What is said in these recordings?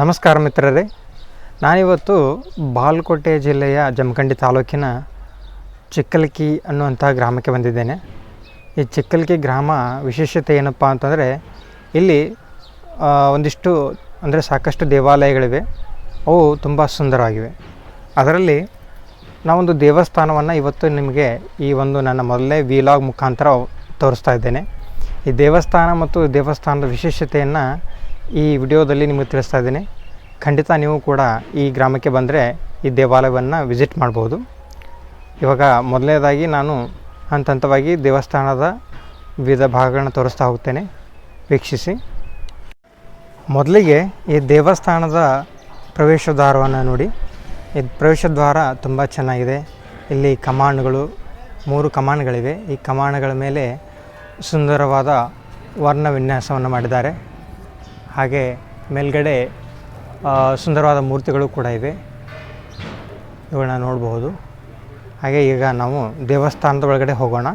ನಮಸ್ಕಾರ ಮಿತ್ರರೇ. ನಾನಿವತ್ತು ಬಾಲ್ಕೋಟೆ ಜಿಲ್ಲೆಯ ಜಮಖಂಡಿ ತಾಲೂಕಿನ ಚಿಕ್ಕಲ್ಕಿ ಅನ್ನುವಂಥ ಗ್ರಾಮಕ್ಕೆ ಬಂದಿದ್ದೇನೆ. ಈ ಚಿಕ್ಕಲ್ಕಿ ಗ್ರಾಮ ವಿಶೇಷತೆ ಏನಪ್ಪ ಅಂತಂದರೆ, ಇಲ್ಲಿ ಒಂದಿಷ್ಟು, ಅಂದರೆ ಸಾಕಷ್ಟು ದೇವಾಲಯಗಳಿವೆ. ಅವು ತುಂಬ ಸುಂದರವಾಗಿವೆ. ಅದರಲ್ಲಿ ನಾವೊಂದು ದೇವಸ್ಥಾನವನ್ನು ಇವತ್ತು ನಿಮಗೆ ಈ ಒಂದು ನನ್ನ ಮೊದಲನೇ ವಿಲಾಗ್ ಮುಖಾಂತರ ತೋರಿಸ್ತಾ ಇದ್ದೇನೆ. ಈ ದೇವಸ್ಥಾನ ಮತ್ತು ದೇವಸ್ಥಾನದ ವಿಶೇಷತೆಯನ್ನು ಈ ವಿಡಿಯೋದಲ್ಲಿ ನಿಮಗೆ ತಿಳಿಸ್ತಾ ಇದ್ದೀನಿ. ಖಂಡಿತ ನೀವು ಕೂಡ ಈ ಗ್ರಾಮಕ್ಕೆ ಬಂದರೆ ಈ ದೇವಾಲಯವನ್ನು ವಿಸಿಟ್ ಮಾಡ್ಬೋದು. ಇವಾಗ ಮೊದಲನೇದಾಗಿ ನಾನು ಹಂತ ಹಂತವಾಗಿ ದೇವಸ್ಥಾನದ ವಿವಿಧ ಭಾಗಗಳನ್ನ ತೋರಿಸ್ತಾ ಹೋಗ್ತೇನೆ. ವೀಕ್ಷಿಸಿ. ಮೊದಲಿಗೆ ಈ ದೇವಸ್ಥಾನದ ಪ್ರವೇಶ ದ್ವಾರವನ್ನು ನೋಡಿ. ಈ ಪ್ರವೇಶ ದ್ವಾರ ತುಂಬ ಚೆನ್ನಾಗಿದೆ. ಇಲ್ಲಿ ಕಮಾಂಡ್ಗಳು ಮೂರು ಕಮಾಂಡ್ಗಳಿವೆ ಈ ಕಮಾಂಡ್ಗಳ ಮೇಲೆ ಸುಂದರವಾದ ವರ್ಣ ವಿನ್ಯಾಸವನ್ನು ಮಾಡಿದ್ದಾರೆ. ಹಾಗೆ ಮೇಲ್ಗಡೆ ಸುಂದರವಾದ ಮೂರ್ತಿಗಳು ಕೂಡ ಇವೆ. ಇವುಗಳನ್ನ ನೋಡಬಹುದು. ಹಾಗೆ ಈಗ ನಾವು ದೇವಸ್ಥಾನದ ಒಳಗಡೆ ಹೋಗೋಣ.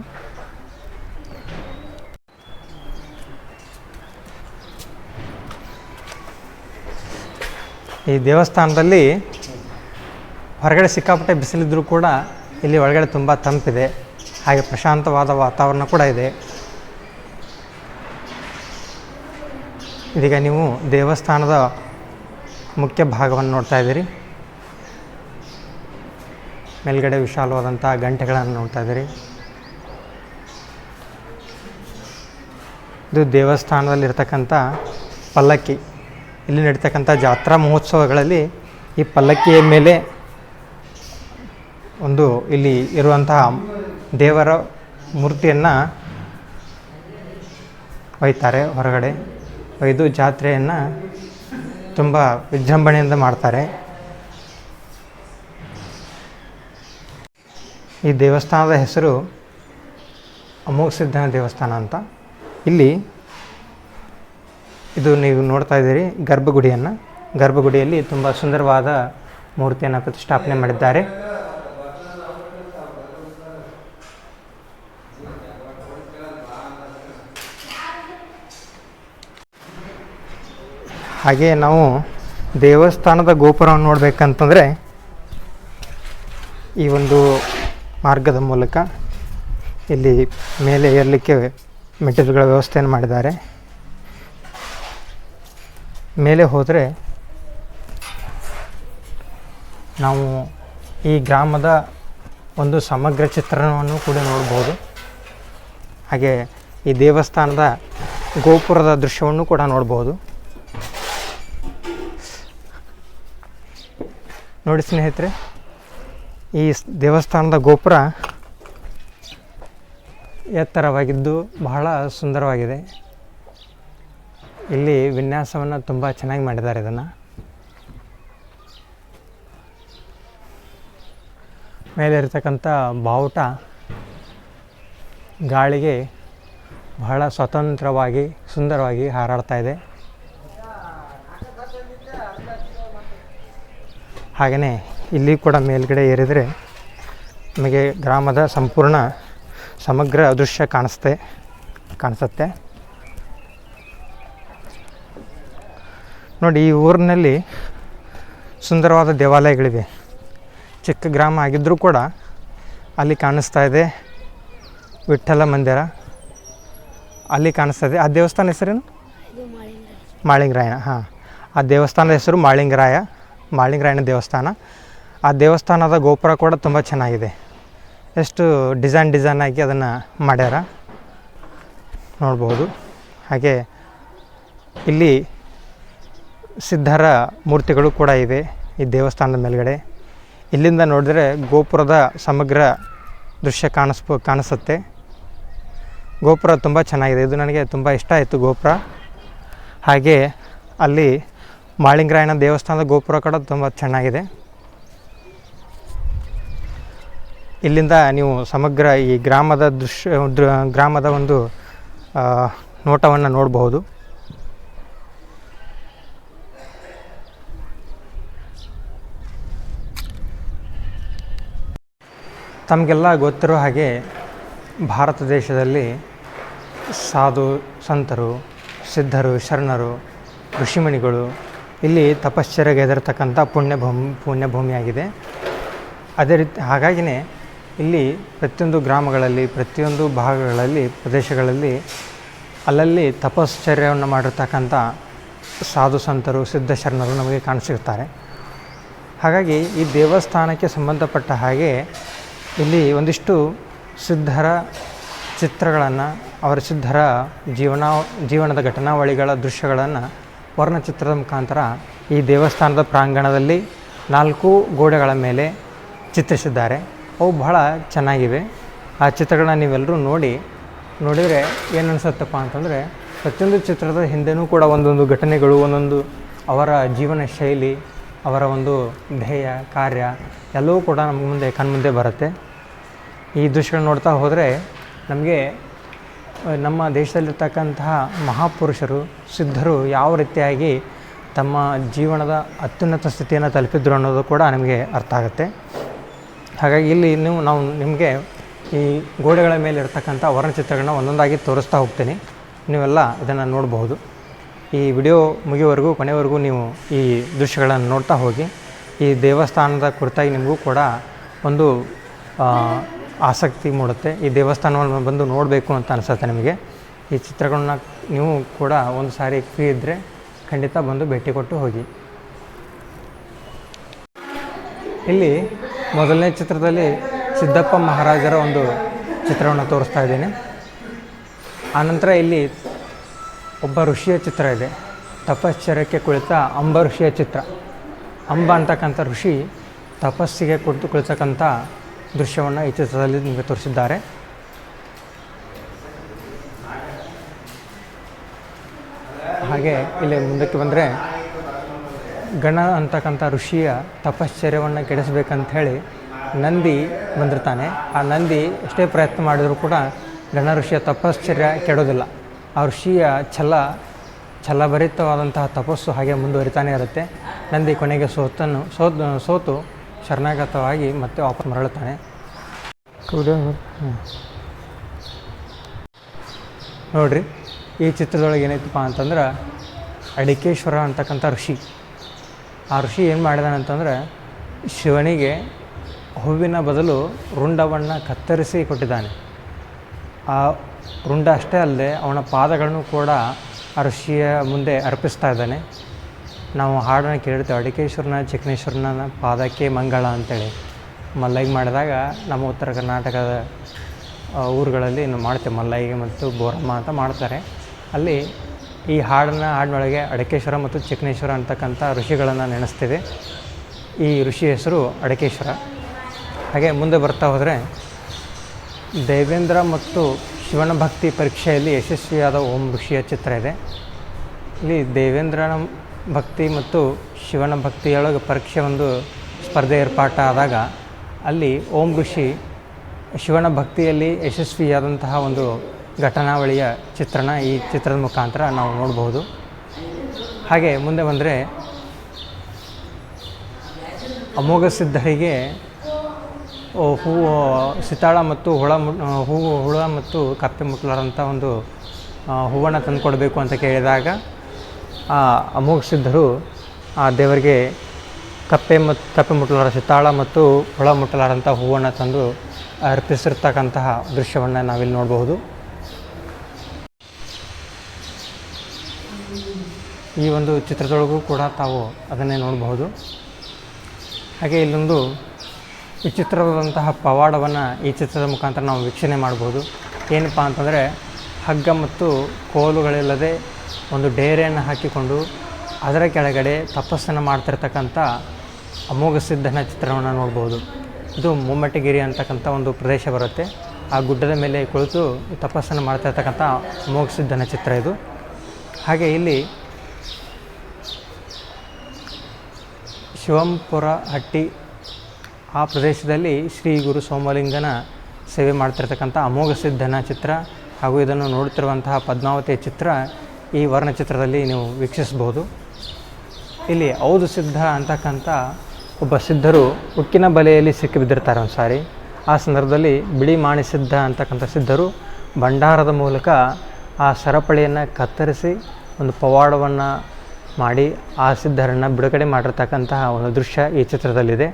ಈ ದೇವಸ್ಥಾನದಲ್ಲಿ ಹೊರಗಡೆ ಸಿಕ್ಕಾಪಟ್ಟೆ ಬಿಸಿಲಿದ್ರೂ ಕೂಡ ಇಲ್ಲಿ ಒಳಗಡೆ ತುಂಬ ತಂಪಿದೆ. ಹಾಗೆ ಪ್ರಶಾಂತವಾದ ವಾತಾವರಣ ಕೂಡ ಇದೆ. ಇದೀಗ ನೀವು ದೇವಸ್ಥಾನದ ಮುಖ್ಯ ಭಾಗವನ್ನು ನೋಡ್ತಾ ಇದ್ದೀರಿ. ಮೇಲ್ಗಡೆ ವಿಶಾಲವಾದಂಥ ಗಂಟೆಗಳನ್ನು ನೋಡ್ತಾ ಇದ್ದೀರಿ. ಇದು ದೇವಸ್ಥಾನದಲ್ಲಿರ್ತಕ್ಕಂಥ ಪಲ್ಲಕ್ಕಿ. ಇಲ್ಲಿ ನಡೀತಕ್ಕಂಥ ಜಾತ್ರಾ ಮಹೋತ್ಸವಗಳಲ್ಲಿ ಈ ಪಲ್ಲಕ್ಕಿಯ ಮೇಲೆ ಒಂದು ಇಲ್ಲಿ ಇರುವಂತಹ ದೇವರ ಮೂರ್ತಿಯನ್ನು ಒಯ್ತಾರೆ ಹೊರಗಡೆ. ಒಯ್ದು ಜಾತ್ರೆಯನ್ನು ತುಂಬ ವಿಜೃಂಭಣೆಯಿಂದ ಮಾಡ್ತಾರೆ. ಈ ದೇವಸ್ಥಾನದ ಹೆಸರು ಅಮೋಘ ಸಿದ್ಧನ ದೇವಸ್ಥಾನ ಅಂತ. ಇಲ್ಲಿ ಇದು ನೀವು ನೋಡ್ತಾ ಇದ್ದೀರಿ, ಗರ್ಭಗುಡಿಯನ್ನು. ಗರ್ಭಗುಡಿಯಲ್ಲಿ ತುಂಬ ಸುಂದರವಾದ ಮೂರ್ತಿಯನ್ನು ಪ್ರತಿಷ್ಠಾಪನೆ ಮಾಡಿದ್ದಾರೆ. ಹಾಗೆ ನಾವು ದೇವಸ್ಥಾನದ ಗೋಪುರವನ್ನು ನೋಡಬೇಕಂತಂದರೆ ಈ ಒಂದು ಮಾರ್ಗದ ಮೂಲಕ ಇಲ್ಲಿ ಮೇಲೆ ಏರಲಿಕ್ಕೆ ಮೆಟ್ಟಿಲುಗಳ ವ್ಯವಸ್ಥೆಯನ್ನು ಮಾಡಿದ್ದಾರೆ. ಮೇಲೆ ಹೋದರೆ ನಾವು ಈ ಗ್ರಾಮದ ಒಂದು ಸಮಗ್ರ ಚಿತ್ರಣವನ್ನು ಕೂಡ ನೋಡ್ಬೋದು. ಹಾಗೆ ಈ ದೇವಸ್ಥಾನದ ಗೋಪುರದ ದೃಶ್ಯವನ್ನು ಕೂಡ ನೋಡ್ಬೋದು. ನೋಡಿ ಸ್ನೇಹಿತರೆ, ಈ ದೇವಸ್ಥಾನದ ಗೋಪುರ ಎತ್ತರವಾಗಿದ್ದು ಬಹಳ ಸುಂದರವಾಗಿದೆ. ಇಲ್ಲಿ ವಿನ್ಯಾಸವನ್ನು ತುಂಬ ಚೆನ್ನಾಗಿ ಮಾಡಿದ್ದಾರೆ ಇದನ್ನು. ಮೇಲೆ ಇರತಕ್ಕಂಥ ಬಾವುಟ ಗಾಳಿಗೆ ಬಹಳ ಸ್ವತಂತ್ರವಾಗಿ, ಸುಂದರವಾಗಿ ಹಾರಾಡ್ತಾ ಇದೆ. ಹಾಗೆಯೇ ಇಲ್ಲಿ ಕೂಡ ಮೇಲ್ಗಡೆ ಏರಿದರೆ ನಮಗೆ ಗ್ರಾಮದ ಸಂಪೂರ್ಣ ಸಮಗ್ರ ದೃಶ್ಯ ಕಾಣಿಸ್ತೆ ಕಾಣಿಸುತ್ತೆ. ನೋಡಿ ಈ ಊರಿನಲ್ಲಿ ಸುಂದರವಾದ ದೇವಾಲಯಗಳಿವೆ. ಚಿಕ್ಕ ಗ್ರಾಮ ಆಗಿದ್ದರೂ ಕೂಡ ಅಲ್ಲಿ ಕಾಣಿಸ್ತಾ ಇದೆ ವಿಠಲ ಮಂದಿರ. ಅಲ್ಲಿ ಕಾಣಿಸ್ತಾ ಇದೆ. ಆ ದೇವಸ್ಥಾನ ಹೆಸರೇನು? ಮಾಳಿಂಗರಾಯನ ಹಾಂ. ಆ ದೇವಸ್ಥಾನದ ಹೆಸರು ಮಾಳಿಂಗರಾಯ. ಮಾಳಿಂಗರಾಯನ ದೇವಸ್ಥಾನ. ಆ ದೇವಸ್ಥಾನದ ಗೋಪುರ ಕೂಡ ತುಂಬ ಚೆನ್ನಾಗಿದೆ. ಎಷ್ಟು ಡಿಸೈನ್ ಡಿಸೈನ್ ಆಗಿ ಅದನ್ನು ಮಾಡ್ಯಾರ. ನೋಡ್ಬೋದು. ಹಾಗೆ ಇಲ್ಲಿ ಸಿದ್ಧರ ಮೂರ್ತಿಗಳು ಕೂಡ ಇವೆ ಈ ದೇವಸ್ಥಾನದ ಮೇಲ್ಗಡೆ. ಇಲ್ಲಿಂದ ನೋಡಿದರೆ ಗೋಪುರದ ಸಮಗ್ರ ದೃಶ್ಯ ಕಾಣಿಸ್ಬೋ, ಕಾಣಿಸುತ್ತೆ. ಗೋಪುರ ತುಂಬ ಚೆನ್ನಾಗಿದೆ. ಇದು ನನಗೆ ತುಂಬ ಇಷ್ಟ ಆಯಿತು ಗೋಪುರ. ಹಾಗೆ ಅಲ್ಲಿ ಮಾಳಿಂಗರಾಯನ ದೇವಸ್ಥಾನದ ಗೋಪುರ ಕೂಡ ತುಂಬ ಚೆನ್ನಾಗಿದೆ. ಇಲ್ಲಿಂದ ನೀವು ಸಮಗ್ರ ಈ ಗ್ರಾಮದ ದೃಶ್ಯ ಗ್ರಾಮದ ಒಂದು ನೋಟವನ್ನು ನೋಡಬಹುದು. ತಮಗೆಲ್ಲ ಗೊತ್ತಿರೋ ಹಾಗೆ ಭಾರತ ದೇಶದಲ್ಲಿ ಸಾಧು, ಸಂತರು, ಸಿದ್ಧರು, ಶರಣರು ಋಷಿಮಣಿಗಳು ಇಲ್ಲಿ ತಪಶ್ಚರ್ಯಗೆದಿರ್ತಕ್ಕಂಥ ಪುಣ್ಯಭೂಮಿ ಪುಣ್ಯಭೂಮಿಯಾಗಿದೆ. ಅದೇ ರೀತಿ ಹಾಗಾಗಿಯೇ ಇಲ್ಲಿ ಪ್ರತಿಯೊಂದು ಗ್ರಾಮಗಳಲ್ಲಿ, ಪ್ರತಿಯೊಂದು ಭಾಗಗಳಲ್ಲಿ, ಪ್ರದೇಶಗಳಲ್ಲಿ ಅಲ್ಲಲ್ಲಿ ತಪಶ್ಚರ್ಯವನ್ನು ಮಾಡಿರ್ತಕ್ಕಂಥ ಸಾಧು ಸಂತರು ಸಿದ್ಧಶರಣರು ನಮಗೆ ಕಾಣಿಸಿರ್ತಾರೆ ಹಾಗಾಗಿ ಈ ದೇವಸ್ಥಾನಕ್ಕೆ ಸಂಬಂಧಪಟ್ಟ ಹಾಗೆ ಇಲ್ಲಿ ಒಂದಿಷ್ಟು ಸಿದ್ಧರ ಚಿತ್ರಗಳನ್ನು, ಅವರ ಸಿದ್ಧರ ಜೀವನ, ಜೀವನದ ಘಟನಾವಳಿಗಳ ದೃಶ್ಯಗಳನ್ನು ವರ್ಣಚಿತ್ರದ ಮುಖಾಂತರ ಈ ದೇವಸ್ಥಾನದ ಪ್ರಾಂಗಣದಲ್ಲಿ ನಾಲ್ಕು ಗೋಡೆಗಳ ಮೇಲೆ ಚಿತ್ರಿಸಿದ್ದಾರೆ. ಅವು ಬಹಳ ಚೆನ್ನಾಗಿವೆ. ಆ ಚಿತ್ರಗಳನ್ನ ನೀವೆಲ್ಲರೂ ನೋಡಿ, ನೋಡಿದರೆ ಏನು ಅನಿಸುತ್ತಪ್ಪ ಅಂತಂದರೆ ಪ್ರತಿಯೊಂದು ಚಿತ್ರದ ಹಿಂದೆನೂ ಕೂಡ ಒಂದೊಂದು ಘಟನೆಗಳು, ಒಂದೊಂದು ಅವರ ಜೀವನ ಶೈಲಿ, ಅವರ ಒಂದು ಧ್ಯೇಯ, ಕಾರ್ಯ ಎಲ್ಲವೂ ಕೂಡ ನಮ್ಮ ಮುಂದೆ, ಕಣ್ಮುಂದೆ ಬರುತ್ತೆ. ಈ ದೃಶ್ಯಗಳು ನೋಡ್ತಾ ಹೋದರೆ ನಮಗೆ ನಮ್ಮ ದೇಶದಲ್ಲಿರ್ತಕ್ಕಂತಹ ಮಹಾಪುರುಷರು, ಸಿದ್ಧರು ಯಾವ ರೀತಿಯಾಗಿ ತಮ್ಮ ಜೀವನದ ಅತ್ಯುನ್ನತ ಸ್ಥಿತಿಯನ್ನು ತಲುಪಿದ್ರು ಅನ್ನೋದು ಕೂಡ ನಮಗೆ ಅರ್ಥ ಆಗುತ್ತೆ. ಹಾಗಾಗಿ ಇಲ್ಲಿ ನೀವು, ನಾವು ನಿಮಗೆ ಈ ಗೋಡೆಗಳ ಮೇಲೆ ಇರ್ತಕ್ಕಂಥ ವರ್ಣಚಿತ್ರಗಳನ್ನ ಒಂದೊಂದಾಗಿ ತೋರಿಸ್ತಾ ಹೋಗ್ತೀನಿ. ನೀವೆಲ್ಲ ಇದನ್ನು ನೋಡಬಹುದು. ಈ ವಿಡಿಯೋ ಮುಗಿಯೋವರೆಗೂ ಕೊನೆವರೆಗೂ ನೀವು ಈ ದೃಶ್ಯಗಳನ್ನು ನೋಡ್ತಾ ಹೋಗಿ, ಈ ದೇವಸ್ಥಾನದ ಕುರಿತಾಗಿ ನಿಮಗೂ ಕೂಡ ಒಂದು ಆಸಕ್ತಿ ಮೂಡುತ್ತೆ. ಈ ದೇವಸ್ಥಾನವನ್ನು ಬಂದು ನೋಡಬೇಕು ಅಂತ ಅನಿಸುತ್ತೆ ನಿಮಗೆ. ಈ ಚಿತ್ರಗಳನ್ನ ನೀವು ಕೂಡ ಒಂದು ಸಾರಿ ಫ್ರೀ ಇದ್ದರೆ ಖಂಡಿತ ಬಂದು ಭೇಟಿ ಕೊಟ್ಟು ಹೋಗಿ. ಇಲ್ಲಿ ಮೊದಲನೇ ಚಿತ್ರದಲ್ಲಿ ಸಿದ್ದಪ್ಪ ಮಹಾರಾಜರ ಒಂದು ಚಿತ್ರವನ್ನು ತೋರಿಸ್ತಾ ಇದ್ದೀನಿ. ಆನಂತರ ಇಲ್ಲಿ ಒಬ್ಬ ಋಷಿಯ ಚಿತ್ರ ಇದೆ. ತಪಶ್ಚರ್ಯಕ್ಕೆ ಕುಳಿತ ಅಂಬ ಋಷಿಯ ಚಿತ್ರ. ಅಂಬ ಅಂತಕ್ಕಂಥ ಋಷಿ ತಪಸ್ಸಿಗೆ ಕುಳಿತು ಕುಳಿತಕ್ಕಂಥ ದೃಶ್ಯವನ್ನು ಈ ಚಿತ್ರದಲ್ಲಿ ನಿಮಗೆ ತೋರಿಸಿದ್ದಾರೆ. ಹಾಗೆ ಇಲ್ಲಿ ಮುಂದಕ್ಕೆ ಬಂದರೆ ಗಣ ಅಂತಕ್ಕಂಥ ಋಷಿಯ ತಪಶ್ಚರ್ಯವನ್ನು ಕೆಡಿಸ್ಬೇಕಂತ ಹೇಳಿ ನಂದಿ ಬಂದಿರ್ತಾನೆ. ಆ ನಂದಿ ಎಷ್ಟೇ ಪ್ರಯತ್ನ ಮಾಡಿದರೂ ಕೂಡ ಗಣ ಋಷಿಯ ತಪಶ್ಚರ್ಯ ಕೆಡೋದಿಲ್ಲ. ಆ ಋಷಿಯ ಛಲ, ಛಲಭರಿತವಾದಂತಹ ತಪಸ್ಸು ಹಾಗೆ ಮುಂದುವರಿತಾನೆ ಇರುತ್ತೆ. ನಂದಿ ಕೊನೆಗೆ ಸೋತನ್ನು, ಸೋತು ಸೋತು ಶರಣಾಗತವಾಗಿ ಮತ್ತೆ ವಾಪಸ್ ಮರಳುತ್ತಾನೆ. ನೋಡ್ರಿ ಈ ಚಿತ್ರದೊಳಗೆ ಏನೈತಪ್ಪ ಅಂತಂದ್ರೆ ಅಡಿಕೇಶ್ವರ ಅಂತಕ್ಕಂಥ ಋಷಿ. ಆ ಋಷಿ ಏನು ಮಾಡಿದಾನಂತಂದ್ರೆ ಶಿವನಿಗೆ ಹೂವಿನ ಬದಲು ರುಂಡವನ್ನು ಕತ್ತರಿಸಿ ಕೊಟ್ಟಿದ್ದಾನೆ. ಆ ರುಂಡ ಅಷ್ಟೇ ಅಲ್ಲದೆ ಅವನ ಪಾದಗಳನ್ನು ಕೂಡ ಆ ಋಷಿಯ ಮುಂದೆ ಅರ್ಪಿಸ್ತಾ ಇದ್ದಾನೆ. ನಾವು ಹಾಡನ್ನು ಕೇಳಿರ್ತೇವೆ. ಅಡಿಕೇಶ್ವರನ ಚಿಕ್ಕನೇಶ್ವರನ ಪಾದಕ್ಕೆ ಮಂಗಳ ಅಂತೇಳಿ. ಮಲ್ಲೈಗೆ ಮಾಡಿದಾಗ ನಮ್ಮ ಉತ್ತರ ಕರ್ನಾಟಕದ ಊರುಗಳಲ್ಲಿ ಇನ್ನು ಮಾಡ್ತೇವೆ. ಮಲ್ಲೈಗೆ ಮತ್ತು ಬೋರಮ್ಮ ಅಂತ ಮಾಡ್ತಾರೆ. ಅಲ್ಲಿ ಈ ಹಾಡನ್ನು ಹಾಡಿನೊಳಗೆ ಅಡಕೇಶ್ವರ ಮತ್ತು ಚಿಕ್ಕನೇಶ್ವರ ಅಂತಕ್ಕಂಥ ಋಷಿಗಳನ್ನು ನೆನೆಸ್ತಿದೆ ಈ ಋಷಿ ಹೆಸರು ಅಡಕೇಶ್ವರ. ಹಾಗೆ ಮುಂದೆ ಬರ್ತಾ ಹೋದರೆ ದೇವೇಂದ್ರ ಮತ್ತು ಶಿವನ ಭಕ್ತಿ ಪರೀಕ್ಷೆಯಲ್ಲಿ ಯಶಸ್ವಿಯಾದ ಓಂ ಋಷಿಯ ಚಿತ್ರ ಇದೆ. ಇಲ್ಲಿ ದೇವೇಂದ್ರನ ಭಕ್ತಿ ಮತ್ತು ಶಿವನ ಭಕ್ತಿಯೊಳಗೆ ಪರೀಕ್ಷೆ ಒಂದು ಸ್ಪರ್ಧೆ ಏರ್ಪಾಟಾದಾಗ ಅಲ್ಲಿ ಓಂ ಋಷಿ ಶಿವನ ಭಕ್ತಿಯಲ್ಲಿ ಯಶಸ್ವಿಯಾದಂತಹ ಒಂದು ಘಟನಾವಳಿಯ ಚಿತ್ರಣ ಈ ಚಿತ್ರದ ಮುಖಾಂತರ ನಾವು ನೋಡಬಹುದು ಹಾಗೆ ಮುಂದೆ ಬಂದರೆ ಅಮೋಘ ಸಿದ್ಧರಿಗೆ ಹೂವು ಸಿತಾಳ ಮತ್ತು ಹುಳ ಹೂವು ಹುಳ ಮತ್ತು ಕಪ್ಪೆ ಮುಟ್ಲಾರಂಥ ಒಂದು ಹೂವನ್ನು ತಂದುಕೊಡ್ಬೇಕು ಅಂತ ಕೇಳಿದಾಗ ಆ ಅಮೋಘ ಸಿದ್ಧರು ಆ ದೇವರಿಗೆ ಕಪ್ಪೆ ಮತ್ತು ಕಪ್ಪೆ ಮುಟ್ಟಲಾರ ಸಿತಾಳ ಮತ್ತು ಹುಳ ಮುಟ್ಟಲಾರಂಥ ಹೂವನ್ನು ತಂದು ಅರ್ಪಿಸಿರ್ತಕ್ಕಂತಹ ದೃಶ್ಯವನ್ನು ನಾವಿಲ್ಲಿ ನೋಡಬಹುದು. ಈ ಒಂದು ಚಿತ್ರದೊಳಗೂ ಕೂಡ ತಾವು ಅದನ್ನೇ ನೋಡಬಹುದು. ಹಾಗೆ ಇಲ್ಲೊಂದು ವಿಚಿತ್ರವಾದಂತಹ ಪವಾಡವನ್ನು ಈ ಚಿತ್ರದ ಮುಖಾಂತರ ನಾವು ವೀಕ್ಷಣೆ ಮಾಡ್ಬೋದು ಏನಪ್ಪ ಅಂತಂದರೆ ಹಗ್ಗ ಮತ್ತು ಕೋಲುಗಳಿಲ್ಲದೆ ಒಂದು ಡೇರೆಯನ್ನು ಹಾಕಿಕೊಂಡು ಅದರ ಕೆಳಗಡೆ ತಪಸ್ಸನ್ನು ಮಾಡ್ತಿರ್ತಕ್ಕಂಥ ಅಮೋಘ ಸಿದ್ಧನ ಚಿತ್ರವನ್ನು ನೋಡ್ಬೋದು. ಇದು ಮುಮ್ಮಟ್ಟಗಿರಿ ಅಂತಕ್ಕಂಥ ಒಂದು ಪ್ರದೇಶ ಬರುತ್ತೆ. ಆ ಗುಡ್ಡದ ಮೇಲೆ ಕುಳಿತು ತಪಸ್ಸನ್ನು ಮಾಡ್ತಿರ್ತಕ್ಕಂಥ ಅಮೋಘ ಸಿದ್ಧನ ಚಿತ್ರ ಇದು. ಹಾಗೆ ಇಲ್ಲಿ ಶಿವಂಪುರ ಹಟ್ಟಿ ಆ ಪ್ರದೇಶದಲ್ಲಿ ಶ್ರೀ ಗುರು ಸೋಮಲಿಂಗನ ಸೇವೆ ಮಾಡ್ತಿರ್ತಕ್ಕಂಥ ಅಮೋಘ ಸಿದ್ಧನ ಚಿತ್ರ ಹಾಗೂ ಇದನ್ನು ನೋಡುತ್ತಿರುವಂತಹ ಪದ್ಮಾವತಿಯ ಚಿತ್ರ ಈ ವರ್ಣಚಿತ್ರದಲ್ಲಿ ನೀವು ವೀಕ್ಷಿಸಬಹುದು. ಇಲ್ಲಿ ಔದು ಸಿದ್ಧ ಅಂತಕ್ಕಂಥ ಒಬ್ಬ ಸಿದ್ಧರು ಉಕ್ಕಿನ ಬಲೆಯಲ್ಲಿ ಸಿಕ್ಕಿಬಿದ್ದಿರ್ತಾರೆ ಒಂದು ಸಾರಿ ಆ ಸಂದರ್ಭದಲ್ಲಿ ಬಿಳಿ ಮಾಣಿ ಸಿದ್ಧ ಅಂತಕ್ಕಂಥ ಸಿದ್ಧರು ಭಂಡಾರದ ಮೂಲಕ ಆ ಸರಪಳಿಯನ್ನು ಕತ್ತರಿಸಿ ಒಂದು ಪವಾಡವನ್ನು ಮಾಡಿ ಆ ಸಿದ್ಧರನ್ನು ಬಿಡುಗಡೆ ಮಾಡಿರ್ತಕ್ಕಂತಹ ಒಂದು ದೃಶ್ಯ ಈ ಚಿತ್ರದಲ್ಲಿದೆ.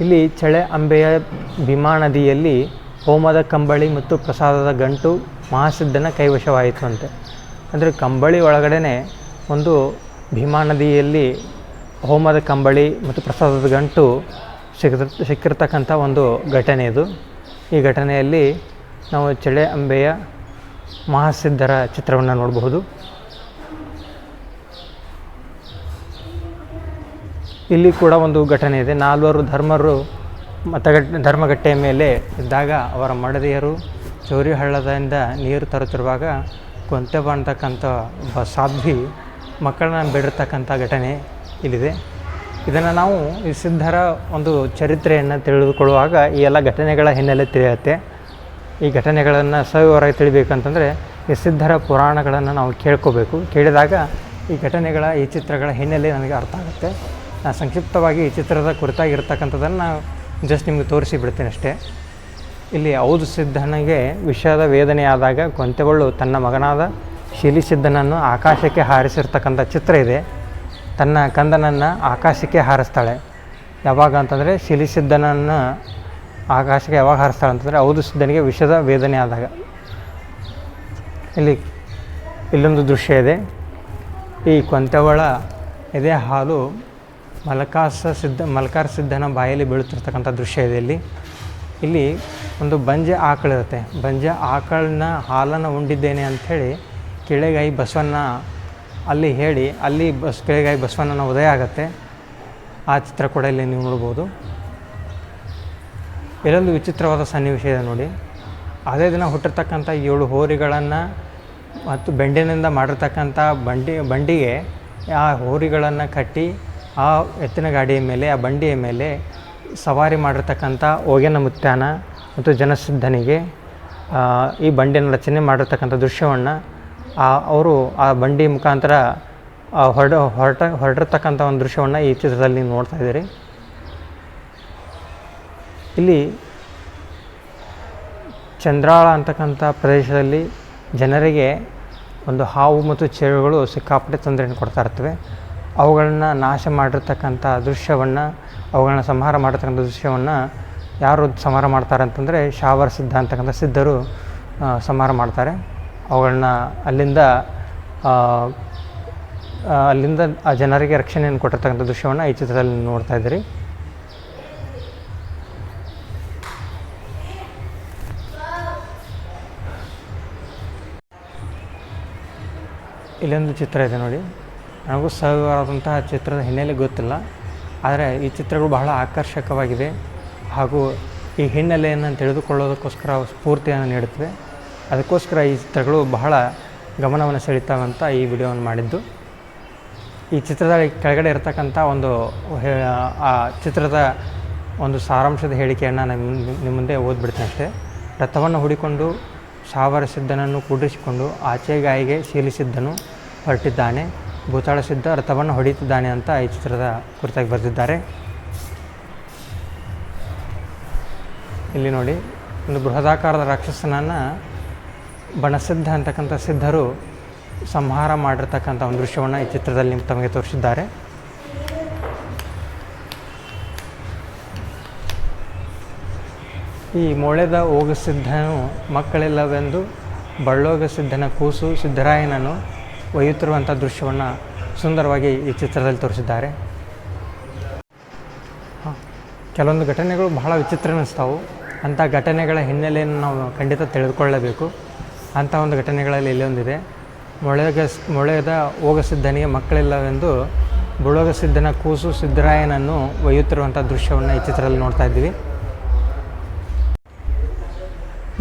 ಇಲ್ಲಿ ಚಳೆ ಅಂಬೆಯ ಭೀಮಾ ನದಿಯಲ್ಲಿ ಹೋಮದ ಕಂಬಳಿ ಮತ್ತು ಪ್ರಸಾದದ ಗಂಟು ಮಹಾಸಿದ್ಧನ ಕೈವಶವಾಯಿತು ಅಂತೆ. ಅಂದರೆ ಕಂಬಳಿ ಒಳಗಡೆ ಒಂದು ಭೀಮಾ ನದಿಯಲ್ಲಿ ಹೋಮದ ಕಂಬಳಿ ಮತ್ತು ಪ್ರಸಾದದ ಗಂಟು ಸಿಕ್ಕಿರ್, ಸಿಕ್ಕಿರ್ತಕ್ಕಂಥ ಒಂದು ಘಟನೆ ಇದು. ಈ ಘಟನೆಯಲ್ಲಿ ನಾವು ಚಳೆ ಅಂಬೆಯ ಮಹಾಸಿದ್ಧರ ಚಿತ್ರವನ್ನು ನೋಡಬಹುದು. ಇಲ್ಲಿ ಕೂಡ ಒಂದು ಘಟನೆ ಇದೆ. ನಾಲ್ವರು ಧರ್ಮರು ಮತಗಟ್ಟೆ ಧರ್ಮಗಟ್ಟೆಯ ಮೇಲೆ ಇದ್ದಾಗ ಅವರ ಮಡದಿಯರು ಚೌರಿ ಹಳ್ಳದಿಂದ ನೀರು ತರುತ್ತಿರುವಾಗ ಕೊಂತೆ ಬಾಣ್ತಕ್ಕಂಥ ಒಬ್ಬ ಸಾಧ್ವಿ ಮಕ್ಕಳನ್ನ ಬಿಡಿರ್ತಕ್ಕಂಥ ಘಟನೆ ಇಲ್ಲಿದೆ. ಇದನ್ನು ನಾವು ಈ ಸಿದ್ಧರ ಒಂದು ಚರಿತ್ರೆಯನ್ನು ತಿಳಿದುಕೊಳ್ಳುವಾಗ ಈ ಎಲ್ಲ ಘಟನೆಗಳ ಹಿನ್ನೆಲೆ ತಿಳಿಯುತ್ತೆ. ಈ ಘಟನೆಗಳನ್ನು ಸವಿವರಾಗಿ ತಿಳಿಬೇಕಂತಂದರೆ ಈ ಸಿದ್ಧರ ಪುರಾಣಗಳನ್ನು ನಾವು ಕೇಳ್ಕೋಬೇಕು. ಕೇಳಿದಾಗ ಈ ಘಟನೆಗಳ, ಈ ಚಿತ್ರಗಳ ಹಿನ್ನೆಲೆ ನನಗೆ ಅರ್ಥ ಆಗುತ್ತೆ. ನಾನು ಸಂಕ್ಷಿಪ್ತವಾಗಿ ಈ ಚಿತ್ರದ ಕುರಿತಾಗಿರ್ತಕ್ಕಂಥದ್ದನ್ನು ಜಸ್ಟ್ ನಿಮಗೆ ತೋರಿಸಿ ಬಿಡ್ತೀನಿ ಅಷ್ಟೇ. ಇಲ್ಲಿ ಔದು ಸಿದ್ಧನಿಗೆ ವಿಷಾದ ಆದಾಗ ಕೊಂತೆಗೊಳ್ಳು ತನ್ನ ಮಗನಾದ ಶಿಲಿಸಿದ್ಧನನ್ನು ಆಕಾಶಕ್ಕೆ ಹಾರಿಸಿರ್ತಕ್ಕಂಥ ಚಿತ್ರ ಇದೆ. ತನ್ನ ಕಂದನನ್ನು ಆಕಾಶಕ್ಕೆ ಹಾರಿಸ್ತಾಳೆ. ಯಾವಾಗ ಅಂತಂದರೆ ಶಿಲಿಸಿದ್ಧನನ್ನು ಆಕಾಶಕ್ಕೆ ಯಾವಾಗ ಹಾರಿಸ್ತಾಳೆ ಅಂತಂದರೆ ಔದು ಸಿದ್ಧನಿಗೆ ವಿಷದ ವೇದನೆ ಆದಾಗ ಇಲ್ಲಿ ಇಲ್ಲೊಂದು ದೃಶ್ಯ ಇದೆ. ಈ ಕೊಂತೆವಳ ಎದೆ ಹಾಲು ಮಲಕಾಸ ಸಿದ್ಧ, ಮಲಕಾರ ಸಿದ್ಧನ ಬಾಯಲ್ಲಿ ಬೀಳುತ್ತಿರ್ತಕ್ಕಂಥ ದೃಶ್ಯ ಇದೆ ಇಲ್ಲಿ. ಇಲ್ಲಿ ಒಂದು ಬಂಜೆ ಆಕಳಿರುತ್ತೆ ಬಂಜೆ ಆಕಳನ್ನ ಹಾಲನ್ನು ಉಂಡಿದ್ದೇನೆ ಅಂಥೇಳಿ ಕೆಳೆಗಾಯಿ ಬಸವನ್ನ ಅಲ್ಲಿ ಹೇಳಿ, ಅಲ್ಲಿ ಬಸ್, ಕೆಳೆಗಾಯಿ ಬಸವಣ್ಣನ ಉದಯ ಆಗುತ್ತೆ. ಆ ಚಿತ್ರ ಕೂಡ ಇಲ್ಲಿ ನೀವು ನೋಡ್ಬೋದು. ಇಲ್ಲೊಂದು ವಿಚಿತ್ರವಾದ ಸನ್ನಿವೇಶ ಇದೆ ನೋಡಿ. ಅದೇ ದಿನ ಹುಟ್ಟಿರ್ತಕ್ಕಂಥ ಏಳು ಹೋರಿಗಳನ್ನು ಮತ್ತು ಬೆಂಡಿನಿಂದ ಮಾಡಿರ್ತಕ್ಕಂಥ ಬಂಡಿ, ಬಂಡಿಗೆ ಆ ಹೋರಿಗಳನ್ನು ಕಟ್ಟಿ ಆ ಎತ್ತಿನ ಗಾಡಿಯ ಮೇಲೆ, ಆ ಬಂಡಿಯ ಮೇಲೆ ಸವಾರಿ ಮಾಡಿರ್ತಕ್ಕಂಥ ಓಗೆನ ಮುತ್ಯಾನ ಮತ್ತು ಜನಸಿದ್ಧನಿಗೆ ಈ ಬಂಡಿಯನ್ನು ರಚನೆ ಮಾಡಿರ್ತಕ್ಕಂಥ ದೃಶ್ಯವನ್ನು ಅವರು ಆ ಬಂಡಿ ಮುಖಾಂತರ ಹೊರಡ, ಹೊರಟ, ಹೊರಡಿರ್ತಕ್ಕಂಥ ಒಂದು ದೃಶ್ಯವನ್ನು ಈ ಚಿತ್ರದಲ್ಲಿ ನೀವು ನೋಡ್ತಾ ಇದ್ದೀರಿ. ಇಲ್ಲಿ ಚಂದ್ರಾಳ ಅಂತಕ್ಕಂಥ ಪ್ರದೇಶದಲ್ಲಿ ಜನರಿಗೆ ಒಂದು ಹಾವು ಮತ್ತು ಚೇಳುಗಳು ಸಿಕ್ಕಾಪಟ್ಟೆ ತೊಂದರೆಯನ್ನು ಕೊಡ್ತಾ ಇರ್ತವೆ. ಅವುಗಳನ್ನ ನಾಶ ಮಾಡಿರ್ತಕ್ಕಂಥ ದೃಶ್ಯವನ್ನು, ಅವುಗಳನ್ನ ಸಂಹಾರ ಮಾಡಿರ್ತಕ್ಕಂಥ ದೃಶ್ಯವನ್ನು ಯಾರು ಸಂಹಾರ ಮಾಡ್ತಾರೆ ಅಂತಂದರೆ ಶಾವರ ಸಿದ್ಧ ಅಂತಕ್ಕಂಥ ಸಿದ್ಧರು ಸಂಹಾರ ಮಾಡ್ತಾರೆ. ಅವುಗಳನ್ನ ಅಲ್ಲಿಂದ ಅಲ್ಲಿಂದ ಆ ಜನರಿಗೆ ರಕ್ಷಣೆಯನ್ನು ಕೊಟ್ಟಿರ್ತಕ್ಕಂಥ ದೃಶ್ಯವನ್ನು ಈ ಚಿತ್ರದಲ್ಲಿ ನೋಡ್ತಾ ಇದ್ದೀರಿ. ಇಲ್ಲೊಂದು ಚಿತ್ರ ಇದೆ ನೋಡಿ. ನನಗೂ ಸಹವಾದಂತಹ ಚಿತ್ರದ ಹಿನ್ನೆಲೆ ಗೊತ್ತಿಲ್ಲ, ಆದರೆ ಈ ಚಿತ್ರಗಳು ಬಹಳ ಆಕರ್ಷಕವಾಗಿದೆ ಹಾಗೂ ಈ ಹಿನ್ನೆಲೆಯನ್ನು ತಿಳಿದುಕೊಳ್ಳೋದಕ್ಕೋಸ್ಕರ ಸ್ಫೂರ್ತಿಯನ್ನು ನೀಡುತ್ತವೆ. ಅದಕ್ಕೋಸ್ಕರ ಈ ಚಿತ್ರಗಳು ಬಹಳ ಗಮನವನ್ನು ಸೆಳೀತಾವಂತ ಈ ವಿಡಿಯೋವನ್ನು ಮಾಡಿದ್ದು. ಈ ಚಿತ್ರದ ಕೆಳಗಡೆ ಇರತಕ್ಕಂಥ ಒಂದು ಆ ಚಿತ್ರದ ಒಂದು ಸಾರಾಂಶದ ಹೇಳಿಕೆಯನ್ನು ನಾನು ನಿಮ್ಮ ಮುಂದೆ ಓದ್ಬಿಡ್ತೀನಿ ಅಷ್ಟೇ. ರಥವನ್ನು ಹುಡಿಕೊಂಡು ಸಾವರ ಸಿದ್ಧನನ್ನು ಕೂಡಿಸಿಕೊಂಡು ಆಚೆಗಾಯಿಗೆ ಶೀಲಿಸಿದ್ದನು ಹೊರಟಿದ್ದಾನೆ. ಭೂತಾಳ ಸಿದ್ಧ ರಥವನ್ನು ಹೊಡೆಯುತ್ತಿದ್ದಾನೆ ಅಂತ ಈ ಚಿತ್ರದ ಕುರಿತಾಗಿ ಬರೆದಿದ್ದಾರೆ. ಇಲ್ಲಿ ನೋಡಿ, ಒಂದು ಬೃಹದಾಕಾರದ ರಾಕ್ಷಸನನ್ನು ಬಣಸಿದ್ಧ ಅಂತಕ್ಕಂಥ ಸಿದ್ಧರು ಸಂಹಾರ ಮಾಡಿರ್ತಕ್ಕಂಥ ಒಂದು ದೃಶ್ಯವನ್ನು ಈ ಚಿತ್ರದಲ್ಲಿ ತಮಗೆ ತೋರಿಸಿದ್ದಾರೆ. ಈ ಮೊಳೆದ ಓಗ ಸಿದ್ಧನು ಮಕ್ಕಳಿಲ್ಲವೆಂದು ಬಳ್ಳೋಗ ಸಿದ್ಧನ ಕೂಸು ಸಿದ್ದರಾಯನನ್ನು ಒಯ್ಯುತ್ತಿರುವಂಥ ದೃಶ್ಯವನ್ನು ಸುಂದರವಾಗಿ ಈ ಚಿತ್ರದಲ್ಲಿ ತೋರಿಸಿದ್ದಾರೆ. ಕೆಲವೊಂದು ಘಟನೆಗಳು ಬಹಳ ವಿಚಿತ್ರ ಅನ್ನಿಸ್ತಾವು ಅಂಥ ಘಟನೆಗಳ ಹಿನ್ನೆಲೆಯನ್ನು ನಾವು ಖಂಡಿತ ತಿಳಿದುಕೊಳ್ಳಬೇಕು. ಅಂಥ ಒಂದು ಘಟನೆಗಳಲ್ಲಿ ಇಲ್ಲೊಂದಿದೆ ಮೊಳೆಗಸ್ ಮೊಳೆದ ಓಗ ಸಿದ್ಧನಿಗೆ ಮಕ್ಕಳಿಲ್ಲವೆಂದು ಬುಳೋಗ ಸಿದ್ಧನ ಕೂಸು ಸಿದ್ದರಾಯನನ್ನು ಒಯ್ಯುತ್ತಿರುವಂಥ ದೃಶ್ಯವನ್ನು ಈ ಚಿತ್ರದಲ್ಲಿ ನೋಡ್ತಾ ಇದ್ದೀವಿ.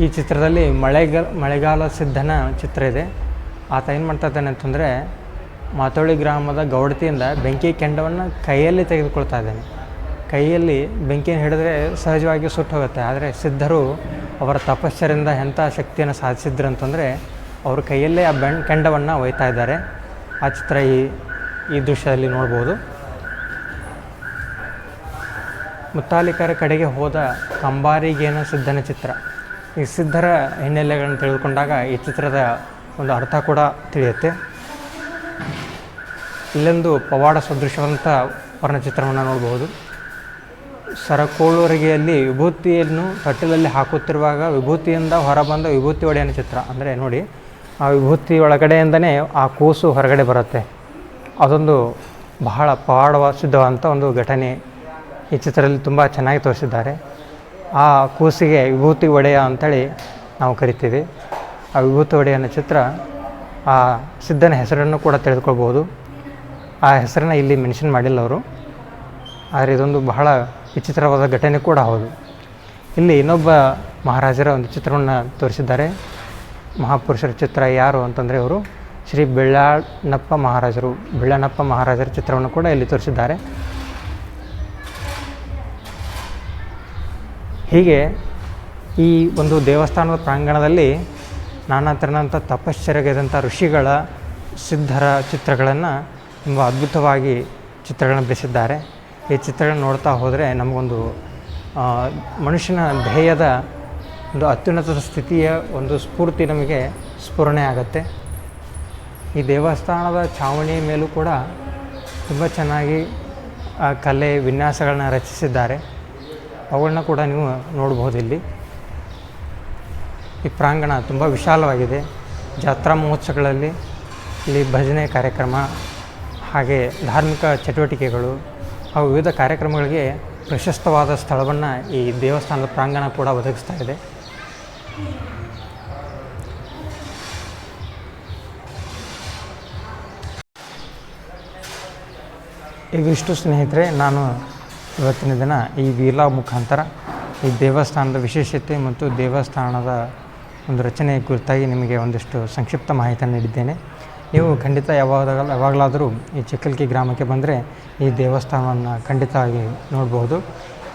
ಈ ಚಿತ್ರದಲ್ಲಿ ಮಳೆಗ, ಮಳೆಗಾಲ ಸಿದ್ಧನ ಚಿತ್ರ ಇದೆ. ಆತ ಏನು ಮಾಡ್ತಾ ಇದ್ದಾನೆ ಅಂತಂದರೆ ಮಾತೋಳಿ ಗ್ರಾಮದ ಗೌಡತಿಯಿಂದ ಬೆಂಕಿ ಕೆಂಡವನ್ನು ಕೈಯಲ್ಲಿ ತೆಗೆದುಕೊಳ್ತಾ ಇದ್ದಾನೆ. ಕೈಯಲ್ಲಿ ಬೆಂಕಿಯನ್ನು ಹಿಡಿದ್ರೆ ಸಹಜವಾಗಿ ಸುಟ್ಟು ಹೋಗುತ್ತೆ. ಆದರೆ ಸಿದ್ಧರು ಅವರ ತಪಸ್ಸರಿಂದ ಎಂಥ ಶಕ್ತಿಯನ್ನು ಸಾಧಿಸಿದ್ರು ಅಂತಂದರೆ ಅವರು ಕೈಯಲ್ಲೇ ಆ ಬೆಣ್ ಕೆಂಡವನ್ನು ಒಯ್ತಾ ಇದ್ದಾರೆ. ಆ ಚಿತ್ರ ಈ ಈ ದೃಶ್ಯದಲ್ಲಿ ನೋಡ್ಬೋದು. ಮುತ್ತಾಲಿಕರ ಕಡೆಗೆ ಹೋದ ಕಂಬಾರಿಗೇನ ಸಿದ್ಧನ ಚಿತ್ರ. ಈ ಸಿದ್ಧರ ಹಿನ್ನೆಲೆಗಳನ್ನು ತಿಳಿದುಕೊಂಡಾಗ ಈ ಚಿತ್ರದ ಒಂದು ಅರ್ಥ ಕೂಡ ತಿಳಿಯುತ್ತೆ. ಇಲ್ಲೊಂದು ಪವಾಡ ಸದೃಶವಂತ ವರ್ಣಚಿತ್ರವನ್ನು ನೋಡಬಹುದು. ಸರಕೋಳುವರಿಗೆಯಲ್ಲಿ ವಿಭೂತಿಯನ್ನು ತಟ್ಟಲಲ್ಲಿ ಹಾಕುತ್ತಿರುವಾಗ ವಿಭೂತಿಯಿಂದ ಹೊರಬಂದ ವಿಭೂತಿ ಒಡೆಯನ ಚಿತ್ರ. ಅಂದರೆ ನೋಡಿ, ಆ ವಿಭೂತಿ ಒಳಗಡೆಯಿಂದನೇ ಆ ಕೂಸು ಹೊರಗಡೆ ಬರುತ್ತೆ. ಅದೊಂದು ಬಹಳ ಪವಾಡ ಸಿದ್ಧವಾದಂಥ ಒಂದು ಘಟನೆ ಈ ಚಿತ್ರದಲ್ಲಿ ತುಂಬ ಚೆನ್ನಾಗಿ ತೋರಿಸಿದ್ದಾರೆ. ಆ ಕೂಸಿಗೆ ವಿಭೂತಿ ಒಡೆಯ ಅಂಥೇಳಿ ನಾವು ಕರಿತೀವಿ. ಆ ವಿಭೂತ ಒಡೆಯನ ಚಿತ್ರ ಆ ಸಿದ್ಧನ ಹೆಸರನ್ನು ಕೂಡ ತಿಳಿದುಕೊಳ್ಬೋದು ಆ ಹೆಸರನ್ನ ಇಲ್ಲಿ ಮೆನ್ಷನ್ ಮಾಡಿಲ್ಲ ಅವರು. ಆದರೆ ಇದೊಂದು ಬಹಳ ವಿಚಿತ್ರವಾದ ಘಟನೆ ಕೂಡ ಹೌದು. ಇಲ್ಲಿ ಇನ್ನೊಬ್ಬ ಮಹಾರಾಜರ ಒಂದು ಚಿತ್ರವನ್ನು ತೋರಿಸಿದ್ದಾರೆ. ಮಹಾಪುರುಷರ ಚಿತ್ರ ಯಾರು ಅಂತಂದರೆ ಅವರು ಶ್ರೀ ಬೆಳ್ಳಾಣಪ್ಪ ಮಹಾರಾಜರು. ಬೆಳ್ಳಣ್ಣಪ್ಪ ಮಹಾರಾಜರ ಚಿತ್ರವನ್ನು ಕೂಡ ಇಲ್ಲಿ ತೋರಿಸಿದ್ದಾರೆ. ಹೀಗೆ ಈ ಒಂದು ದೇವಸ್ಥಾನದ ಪ್ರಾಂಗಣದಲ್ಲಿ ನಾನಾ ಥರನಂಥ ತಪಶ್ಚರ್ಯಗೆದಂಥ ಋಷಿಗಳ ಸಿದ್ಧರ ಚಿತ್ರಗಳನ್ನು ತುಂಬ ಅದ್ಭುತವಾಗಿ ಚಿತ್ರಗಳನ್ನು ಬಿಡಿಸಿದ್ದಾರೆ. ಈ ಚಿತ್ರಗಳನ್ನು ನೋಡ್ತಾ ಹೋದರೆ ನಮಗೊಂದು ಮನುಷ್ಯನ ಧ್ಯೇಯದ ಒಂದು ಅತ್ಯುನ್ನತ ಸ್ಥಿತಿಯ ಒಂದು ಸ್ಫೂರ್ತಿ ನಮಗೆ ಸ್ಫುರಣೆ ಆಗುತ್ತೆ. ಈ ದೇವಸ್ಥಾನದ ಛಾವಣಿ ಮೇಲೂ ಕೂಡ ತುಂಬ ಚೆನ್ನಾಗಿ ಕಲೆ ವಿನ್ಯಾಸಗಳನ್ನ ರಚಿಸಿದ್ದಾರೆ. ಅವುಗಳನ್ನ ಕೂಡ ನೀವು ನೋಡ್ಬೋದು ಇಲ್ಲಿ ಈ ಪ್ರಾಂಗಣ ತುಂಬ ವಿಶಾಲವಾಗಿದೆ. ಜಾತ್ರಾ ಮಹೋತ್ಸವಗಳಲ್ಲಿ ಇಲ್ಲಿ ಭಜನೆ ಕಾರ್ಯಕ್ರಮ ಹಾಗೆ ಧಾರ್ಮಿಕ ಚಟುವಟಿಕೆಗಳು ಹಾಗೂ ವಿವಿಧ ಕಾರ್ಯಕ್ರಮಗಳಿಗೆ ಪ್ರಶಸ್ತವಾದ ಸ್ಥಳವನ್ನು ಈ ದೇವಸ್ಥಾನದ ಪ್ರಾಂಗಣ ಕೂಡ ಒದಗಿಸ್ತಾ ಇದೆ. ಇವಿಷ್ಟು ಸ್ನೇಹಿತರೆ, ನಾನು ಇವತ್ತಿನ ದಿನ ಈ ವೀಲಾ ಮುಖಾಂತರ ಈ ದೇವಸ್ಥಾನದ ವಿಶೇಷತೆ ಮತ್ತು ದೇವಸ್ಥಾನದ ಒಂದು ರಚನೆ ಕುರಿತಾಗಿ ನಿಮಗೆ ಒಂದಿಷ್ಟು ಸಂಕ್ಷಿಪ್ತ ಮಾಹಿತಿಯನ್ನು ನೀಡಿದ್ದೇನೆ. ನೀವು ಖಂಡಿತ ಯಾವಾಗ ಯಾವಾಗಲಾದರೂ ಈ ಚಿಕ್ಕಲ್ಕಿ ಗ್ರಾಮಕ್ಕೆ ಬಂದರೆ ಈ ದೇವಸ್ಥಾನವನ್ನು ಖಂಡಿತವಾಗಿ ನೋಡಬಹುದು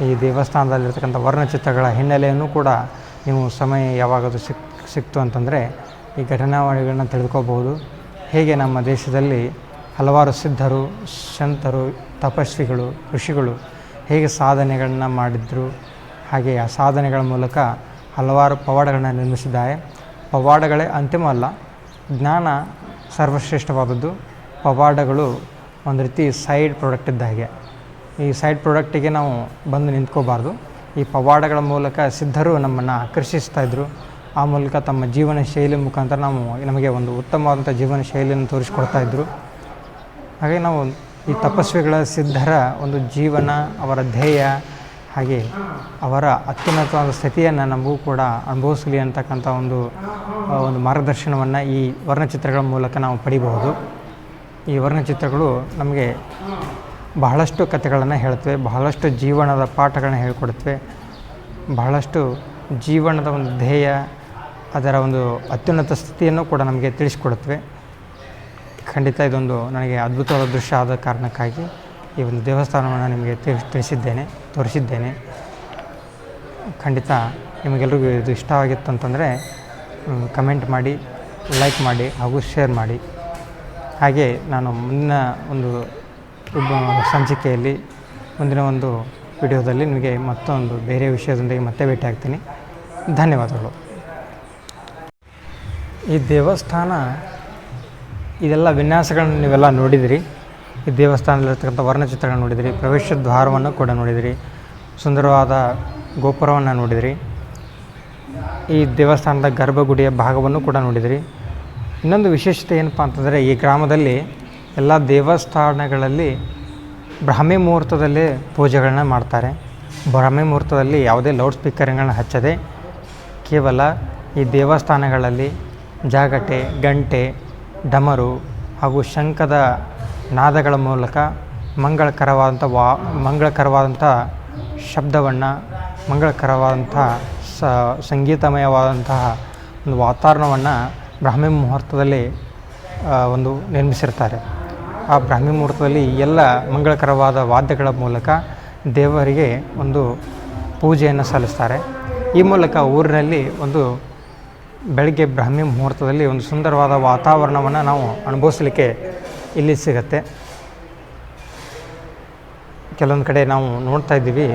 ಈ ದೇವಸ್ಥಾನದಲ್ಲಿರ್ತಕ್ಕಂಥ ವರ್ಣಚಿತ್ರಗಳ ಹಿನ್ನೆಲೆಯನ್ನು ಕೂಡ ನೀವು ಸಮಯ ಯಾವಾಗಾದರೂ ಸಿಕ್ ಸಿಕ್ತು ಅಂತಂದರೆ ಈ ಘಟನಾವಳಿಗಳನ್ನ ತಿಳ್ಕೊಬೋದು ಹೇಗೆ ನಮ್ಮ ದೇಶದಲ್ಲಿ ಹಲವಾರು ಸಿದ್ಧರು, ಸಂತರು, ತಪಸ್ವಿಗಳು, ಋಷಿಗಳು ಹೇಗೆ ಸಾಧನೆಗಳನ್ನ ಮಾಡಿದ್ರು, ಹಾಗೆ ಆ ಸಾಧನೆಗಳ ಮೂಲಕ ಹಲವಾರು ಪವಾಡಗಳನ್ನು ನಿರ್ಮಿಸಿದ್ದಾರೆ. ಪವಾಡಗಳೇ ಅಂತಿಮ ಅಲ್ಲ ಜ್ಞಾನ ಸರ್ವಶ್ರೇಷ್ಠವಾದದ್ದು. ಪವಾಡಗಳು ಒಂದು ರೀತಿ ಸೈಡ್ ಪ್ರಾಡಕ್ಟ್ ಇದ್ದ ಹಾಗೆ. ಈ ಸೈಡ್ ಪ್ರಾಡಕ್ಟಿಗೆ ನಾವು ಬಂದು ನಿಂತ್ಕೋಬಾರ್ದು. ಈ ಪವಾಡಗಳ ಮೂಲಕ ಸಿದ್ಧರು ನಮ್ಮನ್ನು ಆಕರ್ಷಿಸ್ತಾ ಇದ್ದರು ಆ ಮೂಲಕ ತಮ್ಮ ಜೀವನ ಶೈಲಿ ಮುಖಾಂತರ ನಾವು ನಮಗೆ ಒಂದು ಉತ್ತಮವಾದಂಥ ಜೀವನ ಶೈಲಿಯನ್ನು ತೋರಿಸ್ಕೊಡ್ತಾ ಇದ್ದರು ಹಾಗೆ ನಾವು ಈ ತಪಸ್ವಿಗಳ ಸಿದ್ಧರ ಒಂದು ಜೀವನ, ಅವರ ಧ್ಯೇಯ ಹಾಗೆ ಅವರ ಅತ್ಯುನ್ನತವಾದ ಸ್ಥಿತಿಯನ್ನು ನಮಗೂ ಕೂಡ ಅನುಭವಿಸಲಿ ಅಂತಕ್ಕಂಥ ಒಂದು ಒಂದು ಮಾರ್ಗದರ್ಶನವನ್ನು ಈ ವರ್ಣಚಿತ್ರಗಳ ಮೂಲಕ ನಾವು ಪಡಿಬಹುದು. ಈ ವರ್ಣಚಿತ್ರಗಳು ನಮಗೆ ಬಹಳಷ್ಟು ಕಥೆಗಳನ್ನು ಹೇಳ್ತವೆ, ಬಹಳಷ್ಟು ಜೀವನದ ಪಾಠಗಳನ್ನ ಹೇಳಿಕೊಡುತ್ತವೆ. ಬಹಳಷ್ಟು ಜೀವನದ ಒಂದು ಧ್ಯೇಯ, ಅದರ ಒಂದು ಅತ್ಯುನ್ನತ ಸ್ಥಿತಿಯನ್ನು ಕೂಡ ನಮಗೆ ತಿಳಿಸ್ಕೊಡುತ್ತವೆ. ಖಂಡಿತ ಇದೊಂದು ನನಗೆ ಅದ್ಭುತವಾದ ದೃಶ್ಯ ಆದ ಕಾರಣಕ್ಕಾಗಿ. ಈ ಒಂದು ದೇವಸ್ಥಾನವನ್ನು ನಿಮಗೆ ತಿಳಿಸ್, ತಿಳಿಸಿದ್ದೇನೆ, ತೋರಿಸಿದ್ದೇನೆ. ಖಂಡಿತ ನಿಮಗೆಲ್ರಿಗೂ ಇದು ಇಷ್ಟವಾಗಿತ್ತು ಅಂತಂದರೆ ಕಮೆಂಟ್ ಮಾಡಿ, ಲೈಕ್ ಮಾಡಿ ಹಾಗೂ ಶೇರ್ ಮಾಡಿ. ಹಾಗೆ ನಾನು ಮುಂದಿನ ಒಂದು ಸಂಚಿಕೆಯಲ್ಲಿ ಮುಂದಿನ ಒಂದು ವಿಡಿಯೋದಲ್ಲಿ ನಿಮಗೆ ಮತ್ತೊಂದು ಬೇರೆ ವಿಷಯದೊಂದಿಗೆ ಮತ್ತೆ ಭೇಟಿ ಆಗ್ತೀನಿ ಧನ್ಯವಾದಗಳು. ಈ ದೇವಸ್ಥಾನ, ಇದೆಲ್ಲ ವಿನ್ಯಾಸಗಳನ್ನು ನೀವೆಲ್ಲ ನೋಡಿದಿರಿ. ಈ ದೇವಸ್ಥಾನದಲ್ಲಿರ್ತಕ್ಕಂಥ ವರ್ಣಚಿತ್ರಗಳನ್ನು ನೋಡಿದಿರಿ ಪ್ರವೇಶ ದ್ವಾರವನ್ನು ಕೂಡ ನೋಡಿದಿರಿ, ಸುಂದರವಾದ ಗೋಪುರವನ್ನು ನೋಡಿದಿರಿ, ಈ ದೇವಸ್ಥಾನದ ಗರ್ಭಗುಡಿಯ ಭಾಗವನ್ನು ಕೂಡ ನೋಡಿದಿರಿ. ಇನ್ನೊಂದು ವಿಶೇಷತೆ ಏನಪ್ಪ ಅಂತಂದರೆ, ಈ ಗ್ರಾಮದಲ್ಲಿ ಎಲ್ಲ ದೇವಸ್ಥಾನಗಳಲ್ಲಿ ಬ್ರಾಹ್ಮಿ ಮುಹೂರ್ತದಲ್ಲೇ ಪೂಜೆಗಳನ್ನ ಮಾಡ್ತಾರೆ. ಬ್ರಾಹ್ಮಿ ಮುಹೂರ್ತದಲ್ಲಿ ಯಾವುದೇ ಲೌಡ್ ಸ್ಪೀಕರ್ಗಳನ್ನ ಹಚ್ಚದೆ, ಕೇವಲ ಈ ದೇವಸ್ಥಾನಗಳಲ್ಲಿ ಜಾಗಟೆ, ಗಂಟೆ, ಡಮರು ಹಾಗೂ ಶಂಖದ ನಾದಗಳ ಮೂಲಕ ಮಂಗಳಕರವಾದಂಥ ವಾ, ಮಂಗಳಕರವಾದಂಥ ಶಬ್ದವನ್ನು, ಮಂಗಳಕರವಾದಂಥ ಸ ಸಂಗೀತಮಯವಾದಂತಹ ಒಂದು ವಾತಾವರಣವನ್ನು ಬ್ರಾಹ್ಮಿ ಮುಹೂರ್ತದಲ್ಲಿ ಒಂದು ನಿರ್ಮಿಸಿರ್ತಾರೆ. ಆ ಬ್ರಾಹ್ಮಿ ಮುಹೂರ್ತದಲ್ಲಿ ಎಲ್ಲ ಮಂಗಳಕರವಾದ ವಾದ್ಯಗಳ ಮೂಲಕ ದೇವರಿಗೆ ಒಂದು ಪೂಜೆಯನ್ನು ಸಲ್ಲಿಸ್ತಾರೆ. ಈ ಮೂಲಕ ಊರಿನಲ್ಲಿ ಒಂದು ಬೆಳಗ್ಗೆ ಬ್ರಾಹ್ಮಿ ಮುಹೂರ್ತದಲ್ಲಿ ಒಂದು ಸುಂದರವಾದ ವಾತಾವರಣವನ್ನು ನಾವು ಅನುಭವಿಸಲಿಕ್ಕೆ ಇಲ್ಲಿ ಸಿಗುತ್ತೆ. ಕೆಲವೊಂದು ಕಡೆ ನಾವು ನೋಡ್ತಾ ಇದ್ದೀವಿ.